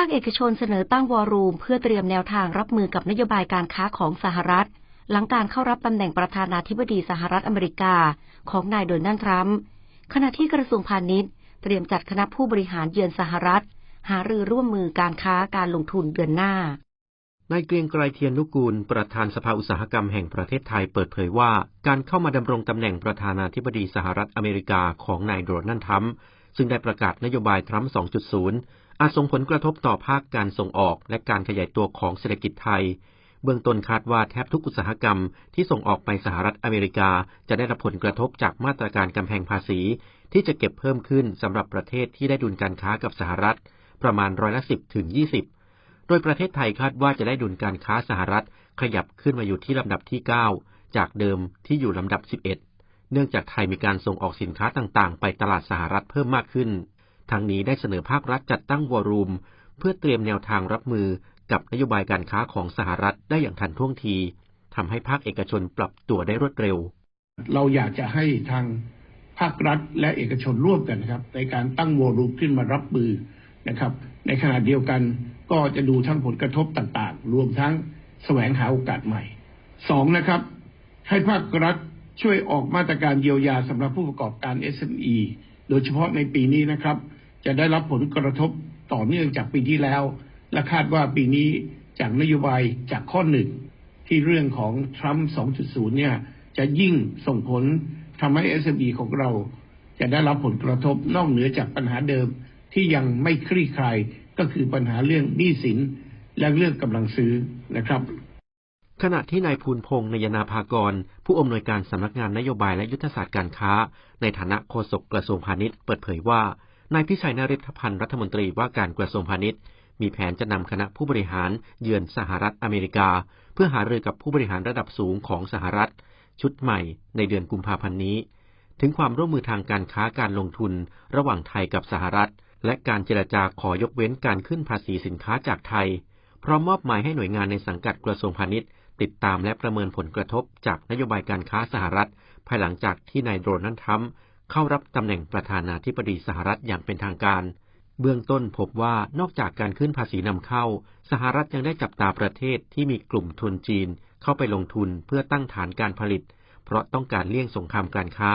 าคเอกชนเสนอตั้งวอรูม เพื่อเตรียมแนวทางรับมือกับนโยบายการค้าของสหรัฐ หลังการเข้ารับตำแหน่งประธานาธิบดีสหรัฐอเมริกาของนายโดนัลด์ทรัมป์ขณะที่กระทรวงพาณิชย์ เตรียมจัดคณะผู้บริหารเยือนสหรัฐ หารือร่วมมือการค้าการลงทุนเดือนหน้านายเกรียงไกรเทียนนุกูล ประธานสภาอุตสาหกรรมแห่งประเทศไทยเปิดเผยว่า การเข้ามาดำรงตำแหน่งประธานาธิบดีสหรัฐอเมริกาของนายโดนัลด์ทรัมป์ซึ่งได้ประกาศนโยบายทรัมป์ 2.0 อาจส่งผลกระทบต่อภาคการส่งออกและการขยายตัวของเศรษฐกิจไทย เบื้องต้นคาดว่าแทบทุกอุตสาหกรรมที่ส่งออกไปสหรัฐอเมริกา จะได้รับผลกระทบจากมาตรการกำแพงภาษี ที่จะเก็บเพิ่มขึ้นสำหรับประเทศที่ได้ดุลการค้ากับสหรัฐ ประมาณร้อยละ10ถึง20โดยประเทศไทยคาดว่าจะได้ดุลการค้าสหรัฐขยับขึ้นมาอยู่ที่ลำดับที่ 9 จากเดิมที่อยู่ลำดับ 11 เนื่องจากไทยมีการส่งออกสินค้าต่างๆ ไปตลาดสหรัฐเพิ่มมากขึ้น ทางนี้ได้เสนอภาครัฐจัดตั้งวอรูม เพื่อเตรียมแนวทางรับมือกับนโยบายการค้าของสหรัฐได้อย่างทันท่วงทีทำให้ภาคเอกชนปรับตัวได้รวดเร็ว เราอยากจะให้ทางภาครัฐและเอกชนร่วมกันนะครับ ในการตั้งวอรูมขึ้นมารับมือนะครับ ในขณะเดียวกันก็จะดูทั้งผลกระทบต่างๆ รวมทั้งแสวงหาโอกาสใหม่สองนะครับ ให้ภาครัฐช่วยออกมาตรการเยียวยาสำหรับผู้ประกอบการ SME โดยเฉพาะในปีนี้นะครับ จะได้รับผลกระทบต่อเนื่องจากปีที่แล้ว และคาดว่าปีนี้จากนโยบายจากข้อหนึ่งที่เรื่องของทรัมป์ 2.0 เนี่ย จะยิ่งส่งผลทำให้ SME ของเรา จะได้รับผลกระทบนอกเหนือจากปัญหาเดิมที่ยังไม่คลี่คลายก็คือปัญหาเรื่องหนี้สินและเรื่องกำลังซื้อนะครับขณะที่นายภูลพงษ์นยนาภากร ผู้อำนวยการสำนักงานนโยบายและยุทธศาสตร์การค้า ในฐานะโฆษกกระทรวงพาณิชย์เปิดเผยว่า นายพิชัยนริธพันธ์รัฐมนตรีว่าการกระทรวงพาณิชย์ มีแผนจะนำคณะผู้บริหารเยือนสหรัฐอเมริกา เพื่อหารือกับผู้บริหารระดับสูงของสหรัฐ ชุดใหม่ในเดือนกุมภาพันธ์นี้ ถึงความร่วมมือทางการค้าการลงทุนระหว่างไทยกับสหรัฐ และการเจรจาขอยกเว้นการขึ้นภาษีสินค้าจากไทย พร้อมมอบหมายให้หน่วยงานในสังกัดกระทรวงพาณิชย์ ติดตามและประเมินผลกระทบจากนโยบายการค้าสหรัฐ ภายหลังจากที่นายโดนัลด์ทรัมป์ เข้ารับตำแหน่งประธานาธิบดีสหรัฐอย่างเป็นทางการ เบื้องต้นพบว่านอกจากการขึ้นภาษีนำเข้า สหรัฐยังได้จับตาประเทศที่มีกลุ่มทุนจีนเข้าไปลงทุนเพื่อตั้งฐานการผลิต เพราะต้องการเลี่ยงสงครามการค้า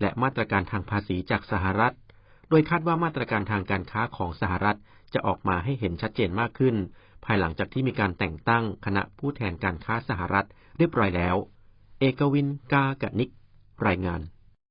และมาตรการทางภาษีจากสหรัฐ โดยคาดว่ามาตรการทางการค้าของสหรัฐจะออกมาให้เห็นชัดเจนมากขึ้น ภายหลังจากที่มีการแต่งตั้งคณะผู้แทนการค้าสหรัฐเรียบร้อยแล้ว เอกวินกากนิก รายงาน